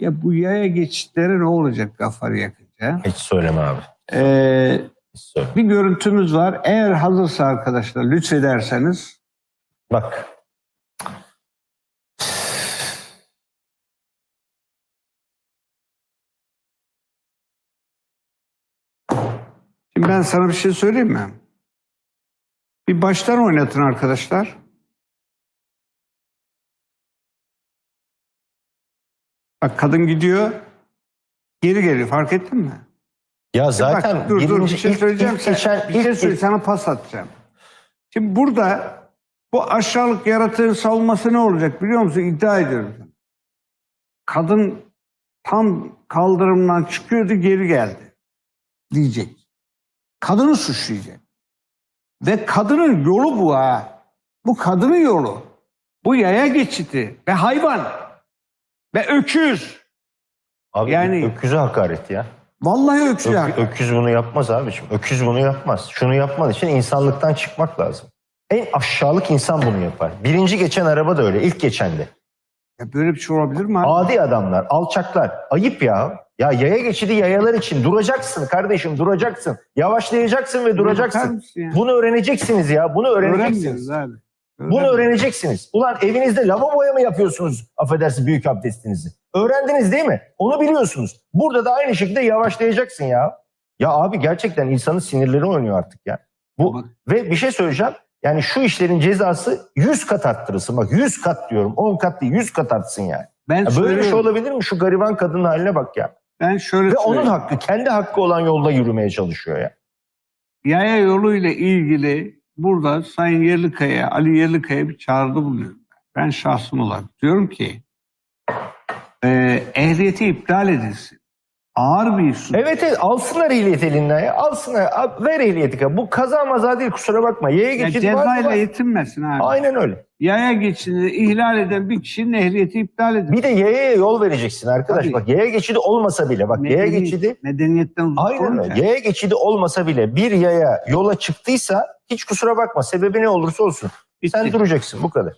Ya bu yaya geçitleri ne olacak kafarı yakınca? Hiç söyleme abi. Ee, Hiç söyleme. bir görüntümüz var. Eğer hazırsa arkadaşlar lütfederseniz Bak. Şimdi ben sana bir şey söyleyeyim mi? Bir baştan oynatın arkadaşlar. Bak kadın gidiyor. Geri geliyor fark ettin mi? Ya zaten Bak, dur dur bir şey ilk- söyleyeceğim. ilk Sen- geçen- bir şey ilk- sana pas atacağım. Şimdi burada bu aşağılık yaratığın savunması ne olacak biliyor musun? İddia ediyorum. Kadın tam kaldırımdan çıkıyordu geri geldi diyecek. Kadını suçlayacak. Ve kadının yolu bu ha. Bu kadının yolu. Bu yaya geçiti ve hayvan ve öküz. Abi Yani- öküze hakaret ya. Vallahi öküz. Ö- öküz bunu yapmaz abiciğim. Öküz bunu yapmaz. Şunu yapmadığı için insanlıktan çıkmak lazım. En aşağılık insan bunu yapar. Birinci geçen araba da öyle. ilk geçendi. Ya böyle bir şey olabilir mi? abi? Adi adamlar, alçaklar. Ayıp ya. Ya yaya geçidi yayalar için duracaksın kardeşim duracaksın. Yavaşlayacaksın ve duracaksın. Bunu öğreneceksiniz ya. Bunu öğreneceksiniz. Öğrenmiyoruz abi. Bunu öğreneceksiniz. Ulan evinizde lavaboya mı yapıyorsunuz affedersin büyük abdestinizi? Öğrendiniz değil mi? Onu biliyorsunuz. Burada da aynı şekilde yavaşlayacaksın ya. Ya abi gerçekten insanın sinirleri oynuyor artık ya. Bu Bak. ve bir şey söyleyeceğim. Yani şu işlerin cezası 100 kat arttırılsın. Bak 100 kat diyorum. 10 kat değil 100 kat artsın yani. Ben Ya böyle bir şey olabilir mi? Şu gariban kadının haline bak ya. Ben şöyle Ve onun hakkı, kendi hakkı olan yolda yürümeye çalışıyor ya. Yaya yolu ile ilgili burada Sayın Yerlikaya, Ali Yerlikaya bir çağrıda bulunuyorum. Ben şahsım olarak diyorum ki e, ehliyeti iptal edilsin. Ağır bir suç. Evet evet alsınlar ehliyet elinden ya. Alsınlar. Al, ver ehliyeti. Bu kaza maza değil kusura bakma. Yaya Ya geçidi var mı? cezayla yetinmesin abi. Aynen öyle. Yaya geçidini ihlal eden bir kişinin ehliyeti iptal edilsin. Bir de yayaya yol vereceksin arkadaş. Tabii. Bak yaya geçidi olmasa bile. Bak yaya Medeni- geçidi Medeniyetten uzak aynen öyle. Yaya geçidi olmasa bile bir yaya yola çıktıysa hiç kusura bakma. Sebebi ne olursa olsun. Bitti. Sen duracaksın bu kadar.